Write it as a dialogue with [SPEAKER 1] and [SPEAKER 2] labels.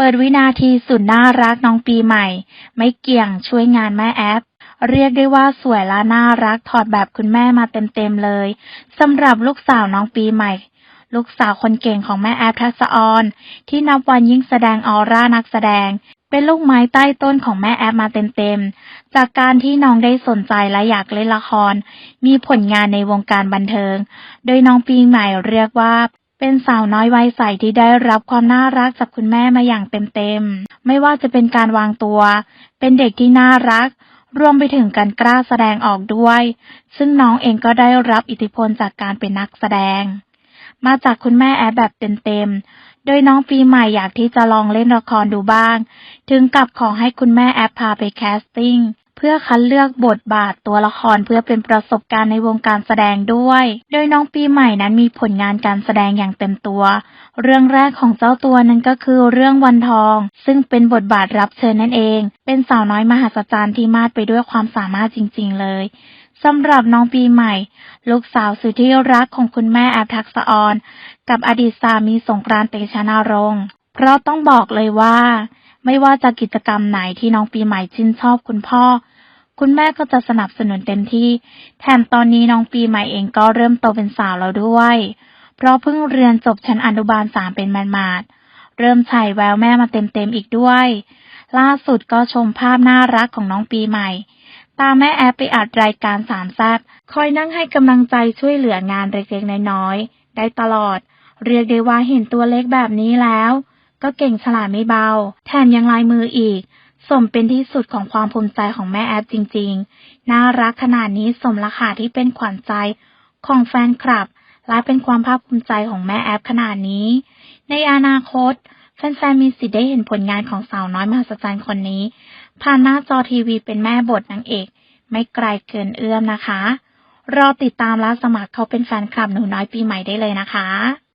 [SPEAKER 1] เปิดวินาทีสุดน่ารักน้องปีใหม่ ไม่เกี่ยงช่วยงานแม่แอปเรียกได้ว่าสวยและน่ารักถอดแบบคุณแม่มาเต็มๆเลยสำหรับลูกสาวน้องปีใหม่ ลูกสาวคนเก่งของแม่แอปทักษออน ที่นับวันยิ่งแสดงออร่านักแสดง เป็นลูกไม้ใต้ต้นของแม่แอปมาเต็มๆ จากการที่น้องได้สนใจและอยากเล่นละคร มีผลงานในวงการบันเทิง โดยน้องปีใหม่เรียกว่า เป็นสาวน้อยวัยใสที่ได้รับความน่ารักจากคุณแม่มาอย่างเต็มๆ ไม่ว่าจะเป็นการวางตัว เป็นเด็กที่น่ารัก รวมไปถึงการกล้าแสดงออกด้วย ซึ่งน้องเองก็ได้รับอิทธิพลจากการเป็นนักแสดง มาจากคุณแม่แอปแบบเต็มๆ โดยน้องปีใหม่อยากที่จะลองเล่นละครดูบ้าง ถึงกับขอให้คุณแม่แอปพาไปแคสติ้ง เพื่อคัดเลือกบทบาทตัวละครเพื่อเป็นประสบการณ์ในวงการแสดงด้วย โดยน้องปีใหม่นั้นมีผลงานการแสดงอย่างเต็มตัว เรื่องแรกของเจ้าตัวนั้นก็คือเรื่องวันทอง ซึ่งเป็นบทบาทรับเชิญนั่นเอง เป็นสาวน้อยมหัศจรรย์ที่มาดไปด้วยความสามารถจริง ๆ เลยสำหรับน้องปีใหม่ ลูกสาวสุดที่รักของคุณแม่แอปทักษะออน กับอดีตสามีสงกรานต์เตชะนารงค์เพราะต้องบอกเลยว่า ไม่ว่าจะกิจกรรมไหนที่น้องปีใหม่ชื่นชอบคุณพ่อ คุณแม่ก็จะสนับสนุนเต็มที่ แถมตอนนี้น้องปีใหม่เองก็เริ่มโตเป็นสาวแล้วด้วย เพราะเพิ่งเรียนจบชั้นอนุบาลสามเป็นมันมาดเริ่มฉายแววแม่มาเต็มๆอีกด้วย ล่าสุดก็ชมภาพน่ารักของน้องปีใหม่ ตามแม่แอปไปอัดรายการสามแซบคอยนั่งให้กำลังใจช่วยเหลืองานเล็กๆน้อยๆได้ตลอด เรียกได้ว่าเห็นตัวเล็กแบบนี้แล้ว ก็เก่งฉลาดไม่เบา แถมยังลายมืออีก สมเป็นที่สุดของความภูมิใจของแม่แอปจริงๆ น่ารักขนาดนี้สมราคาที่เป็นขวัญใจของแฟนคลับ และเป็นความภาคภูมิใจของแม่แอปขนาดนี้ ในอนาคต แฟนๆมีสิทธิ์ได้เห็นผลงานของสาวน้อยมหัศจรรย์คนนี้ ผ่านหน้าจอทีวีเป็นแม่บทนางเอก ไม่ไกลเกินเอื้อมนะคะ รอติดตามและสมัครเขาเป็นแฟนคลับหนูน้อยปีใหม่ได้เลยนะคะ